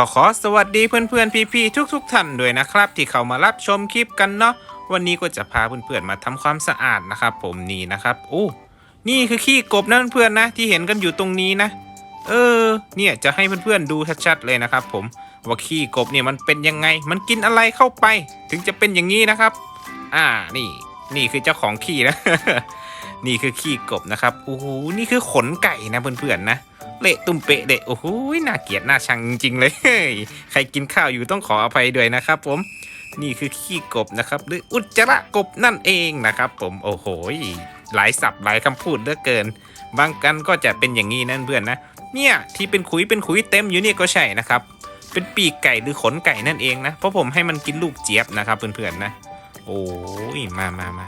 ก็ขอสวัสดีเพื่อนๆพี่ๆทุกๆท่านด้วยนะครับ ที่เข้ามารับชมคลิปกันเนาะวันนี้ก็จะพาเพื่อนๆมาทำความสะอาดนะครับ ผมนี่นะครับโอ้นี่คือขี้กบนะเพื่อนๆนะที่เห็นกันอยู่ตรงนี้นะ เออ เนี่ยจะให้เพื่อนๆดูชัดๆเลยนะครับ ผมว่าขี้กบเนี่ยมันเป็นยังไง มันกินอะไรเข้าไป ถึงจะเป็นอย่างนี้นะครับ อ่านี่ นี่คือเจ้าของขี้นะ นี่คือขี้กบนะครับโอ้โหนี่คือขนไก่นะเพื่อนๆนะ เละตุ้มเปะเดะโอ้โหน่าเกลียดน่าชังจริงๆเลยใครกินข้าวอยู่ต้องขออภัยด้วยนะครับผมนี่คือขี้กบนะครับหรืออุจจาระกบนั่นเองนะครับผมโอ้โหหลายศัพท์หลายคำพูดเหลือเกิน บางกันก็จะเป็นอย่างนี้นั่นเพื่อนนะ เนี่ยที่เป็นขุยเป็นขุยเต็มอยู่เนี่ยก็ใช่นะครับ เป็นปีกไก่หรือขนไก่นั่นเองนะ เพราะผมให้มันกินลูกเจี๊ยบนะครับเพื่อนๆนะ โอ้ยมามามา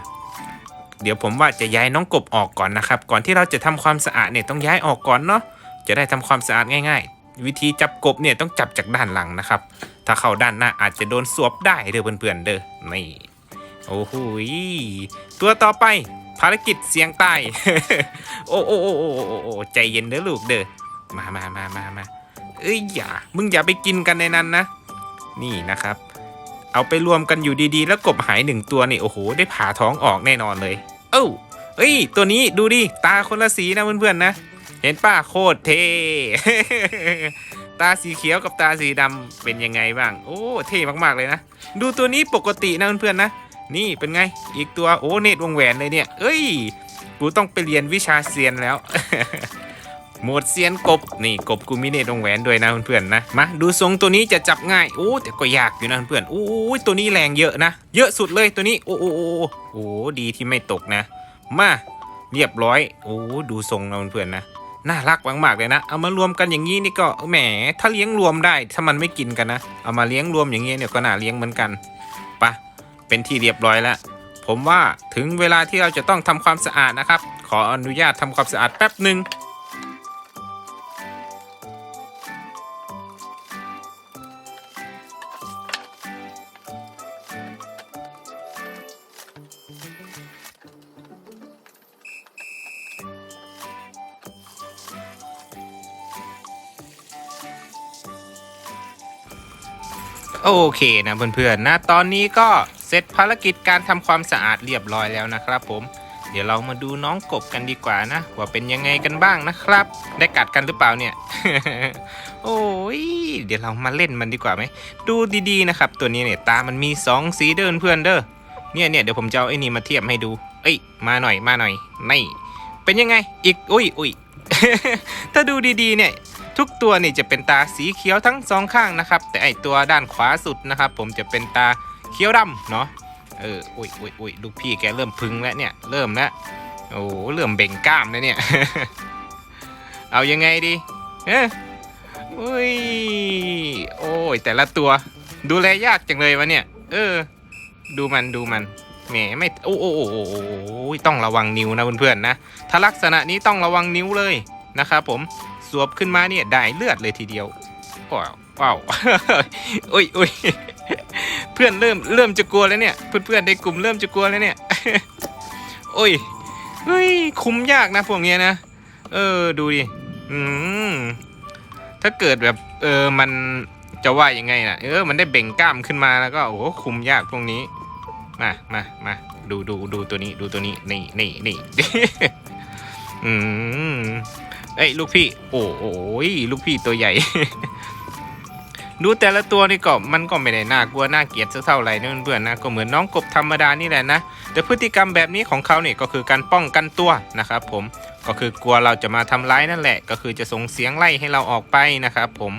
เดี๋ยวผมว่าจะย้ายน้องกบออกก่อนนะครับ ก่อนที่เราจะทำความสะอาดเนี่ยต้องย้ายออกก่อนเนาะ จะได้ทำความสะอาดง่าย ๆ วิธีจับกบเนี่ยต้องจับจากด้านหลังนะครับ ถ้าเข้าด้านหน้าอาจจะโดนสวบได้เด้อเพื่อนๆเด้อนี่โอ้โหตัวต่อไปภารกิจเสียงใต้โอ้โอ้โอ้โอ้โอ้โอ้ใจเย็นเด้อลูกเด้อมามามามามาเอ้ยอย่า มึงอย่าไปกินกันในนั้นนะ นี่นะครับ เอาไปรวมกันอยู่ดีๆ แล้วกบหายหนึ่งตัวนี่โอ้โห ได้ผ่าท้องออกแน่นอนเลย เอ้าเอ้ย ตัวนี้ดูดิ ตาคนละสีนะเพื่อนๆนะ เห็นป้าโคตรเท่ ตาสีเขียวกับตาสีดำเป็นยังไงบ้าง โอ้ เท่มากๆเลยนะ ดูตัวนี้ปกตินะเพื่อนๆนะ นี่เป็นไง อีกตัวโอ้เนตรวงแหวนเลยเนี่ย เอ้ย กูต้องไปเรียนวิชาเซียนแล้วหมดเซียนกบ นี่กบกูมีเนตรวงแหวนด้วยนะเพื่อนๆนะ มาดูทรงตัวนี้จะจับง่าย โอ้แต่ก็ยากอยู่นะเพื่อนๆโอ้ยตัวนี้แรงเยอะนะ เยอะสุดเลยตัวนี้โอ้โอ้โอ้โอ้โอ้ดีที่ไม่ตกนะ มา เรียบร้อย โอ้ดูทรงนะเพื่อนๆนะ น่ารักมากๆเลยนะ เอามารวมกันอย่างนี้นี่ก็แหม ถ้าเลี้ยงรวมได้ถ้ามันไม่กินกันนะ เอามาเลี้ยงรวมอย่างนี้เนี่ยก็น่าเลี้ยงเหมือนกันปะเป็นที่เรียบร้อยแล้ว ผมว่าถึงเวลาที่เราจะต้องทำความสะอาดนะครับ ขออนุญาตทำความสะอาดแป๊บหนึ่ง โอเคนะเพื่อนๆนะตอนนี้ก็เสร็จภารกิจการทำความสะอาดเรียบร้อยแล้วนะครับผม เดี๋ยวเรามาดูน้องกบกันดีกว่านะ ว่าเป็นยังไงกันบ้างนะครับ ได้กัดกันหรือเปล่าเนี่ย โอ้ยเดี๋ยวเรามาเล่นมันดีกว่าไหม ดูดีๆนะครับ ตัวนี้เนี่ยตามันมีสองสีเดินเพื่อนเด้อเนี่ยเนี่ยเดี๋ยวผมจะเอาไอ้นี่มาเทียบให้ดู เอ้ยมาหน่อยมาหน่อยนี่เป็นยังไง อีกอุ้ยอุ้ยถ้าดูดีๆเนี่ย ทุกตัวนี่จะเป็นตาสีเขียวทั้งสองข้างนะครับ แต่ไอตัวด้านขวาสุดนะครับ ผมจะเป็นตาเขียวดำเนาะเอออุ้ยอุ้ยอุ้ยลูกพี่แกเริ่มพึงแล้วเนี่ยเริ่มแล้วโอ้เริ่มเบ่งกล้ามแล้วเนี่ย เอายังไงดีเอ้ยอุ้ยโอ้ยแต่ละตัว ดูแลยากจังเลยวะเนี่ย เออ ดูมันดูมันแหมไม่โอ้โอ้โอ้โอ้ต้องระวังนิ้วนะเพื่อนๆนะถ้าลักษณะนี้ต้องระวังนิ้วเลย นะครับผมสวบขึ้นมาเนี่ยได้เลือดเลยทีเดียวว้าวว้าวอุ้ยอุ้ยเพื่อนเริ่มเริ่มจะกลัวแล้วเนี่ย เพื่อนเพื่อนๆในกลุ่มเริ่มจะกลัวแล้วเนี่ยโอ้ยเฮ้ยคุมยากนะพวกเนี้ยนะเออดูดิอืมถ้าเกิดแบบเออมันจะว่ายังไงน่ะเออมันได้เบ่งกล้ามขึ้นมาแล้วก็โอ้โหคุมยากพวกนี้มามามาดูดูดูตัวนี้ดูตัวนี้นี่นี่นี่อืม เอ้ยลูกพี่ โอ้โหลูกพี่ตัวใหญ่ ดูแต่ละตัวนี่ก็มันก็ไม่ได้น่ากลัวน่าเกลียดสักเท่าไหร่นะเพื่อนๆนะก็เหมือนน้องกบธรรมดานี่แหละนะแต่พฤติกรรมแบบนี้ของเขาเนี่ยก็คือการป้องกันตัวนะครับผมก็คือกลัวเราจะมาทำร้ายนั่นแหละ ก็คือจะส่งเสียงไล่ให้เราออกไปนะครับผม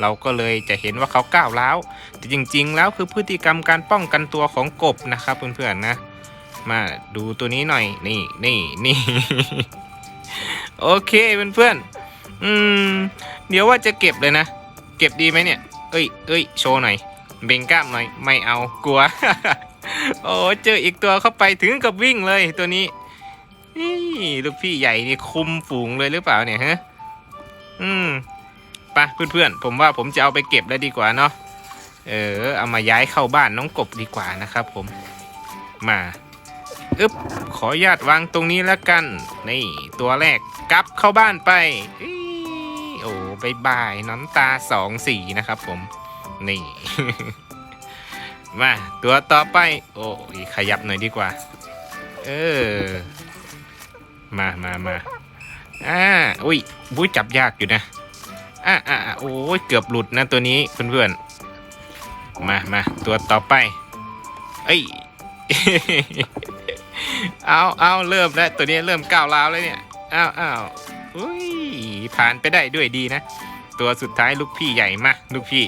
เราก็เลยจะเห็นว่าเขาก้าวร้าวแต่จริง ๆ แล้วคือพฤติกรรมการป้องกันตัวของกบนะครับเพื่อนๆนะ มาดูตัวนี้หน่อยนี่นี่นี่ โอเคเพื่อนๆอืม เดี๋ยวว่าจะเก็บเลยนะ เก็บดีไหมเนี่ย เอ้ยเอ้ยโชว์หน่อย เบ่งกล้ามหน่อย ไม่เอากลัว โอ้เจออีกตัวเข้าไปถึงกับวิ่งเลยตัวนี้ นี่ลูกพี่ใหญ่นี่คุมฝูงเลยหรือเปล่าเนี่ยฮะ อืมไปะเพื่อนๆ ผมว่าผมจะเอาไปเก็บแล้วดีกว่าเนาะ เออ เอามาย้ายเข้าบ้านน้องกบดีกว่านะครับผม มา อึ๊บขออนุญาตวางตรงนี้แล้วกัน นี่ตัวแรกกลับเข้าบ้านไปโอ้บายบายน้ำตาสองสีนะครับผม นี่ มาตัวต่อไป โอ้ยขยับหน่อยดีกว่า เออ มามามาอ่าอุ้ยบุ้ยจับยากอยู่นะอ่าอ่าโอ้ยเกือบหลุดนะตัวนี้เพื่อนๆ มามาตัวต่อไป เอ้ย เอาเอาเริ่มแล้วตัวนี้เริ่มก้าวร้าวแล้วเนี่ยอ้าวอ้าวอุ้ยผ่านไปได้ด้วยดีนะ ตัวสุดท้ายลูกพี่ใหญ่มาลูกพี่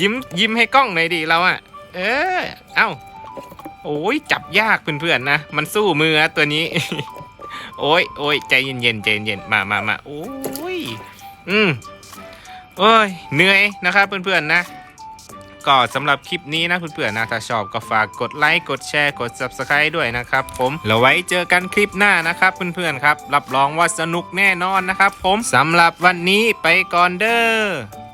ยิ้มยิ้มให้กล้องหน่อยดิเราอะเออเอ้าโอ้ยจับยากเพื่อนๆนะมันสู้มือตัวนี้ โอ้ยโอ้ยใจเย็นๆใจเย็นๆมามามาโอ้ยอืมโอ้ยเหนื่อยนะครับเพื่อนๆนะ ก็สำหรับคลิปนี้นะเพื่อนๆนะถ้าชอบก็ฝากกดไลค์กดแชร์กด Subscribe ด้วยนะครับผมแล้วไว้เจอกันคลิปหน้านะครับเพื่อนๆครับรับรองว่าสนุกแน่นอนนะครับผมสำหรับวันนี้ไปก่อนเด้อ